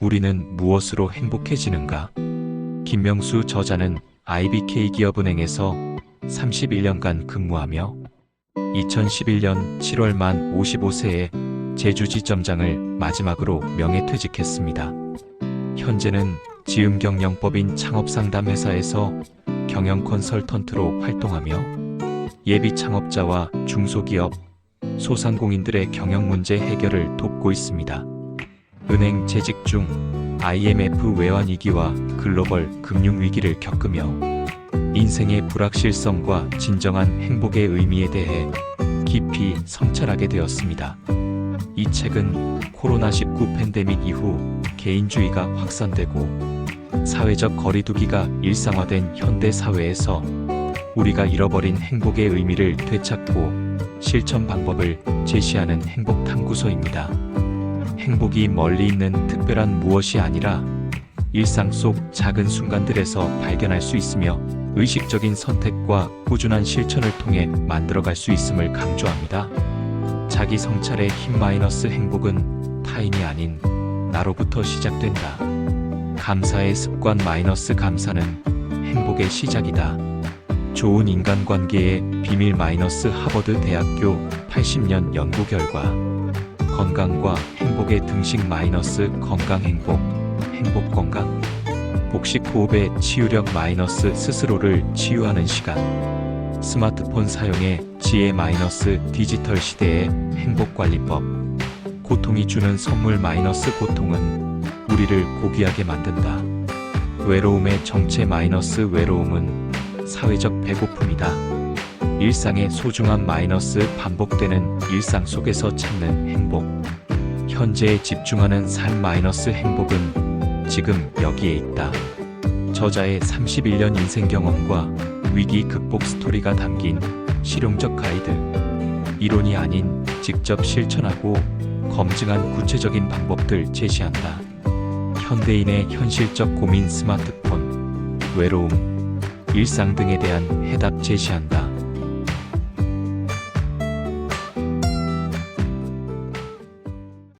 우리는 무엇으로 행복해지는가? 김명수 저자는 IBK 기업은행에서 31년간 근무하며 2011년 7월 만 55세에 제주지 점장을 마지막으로 명예퇴직했습니다. 현재는 지음경영법인 창업상담회사에서 경영 컨설턴트로 활동하며 예비 창업자와 중소기업, 소상공인들의 경영 문제 해결을 돕고 있습니다. 은행 재직 중 IMF 외환 위기와 글로벌 금융 위기를 겪으며 인생의 불확실성과 진정한 행복의 의미에 대해 깊이 성찰하게 되었습니다. 이 책은 코로나19 팬데믹 이후 개인주의가 확산되고 사회적 거리두기가 일상화된 현대 사회에서 우리가 잃어버린 행복의 의미를 되찾고 실천 방법을 제시하는 행복 탐구서입니다. 행복이 멀리 있는 특별한 무엇이 아니라 일상 속 작은 순간들에서 발견할 수 있으며 의식적인 선택과 꾸준한 실천을 통해 만들어갈 수 있음을 강조합니다. 자기 성찰의 힘 마이너스 행복은 타인이 아닌 나로부터 시작된다. 감사의 습관 마이너스 감사는 행복의 시작이다. 좋은 인간관계의 비밀 마이너스 하버드 대학교 80년 연구 결과 건강과 행복의 등식 마이너스 건강 행복 행복 건강. 복식 호흡의 치유력 마이너스 스스로를 치유하는 시간. 스마트폰 사용의 지혜 마이너스 디지털 시대의 행복관리법. 고통이 주는 선물 마이너스 고통은 우리를 고귀하게 만든다. 외로움의 정체 마이너스 외로움은 사회적 배고픔이다 일상의 소중함 마이너스 반복되는 일상 속에서 찾는 행복 현재에 집중하는 삶 마이너스 행복은 지금 여기에 있다. 저자의 31년 인생 경험과 위기 극복 스토리가 담긴 실용적 가이드. 이론이 아닌 직접 실천하고 검증한 구체적인 방법들 제시한다. 현대인의 현실적 고민 스마트폰, 외로움, 일상 등에 대한 해답 제시한다.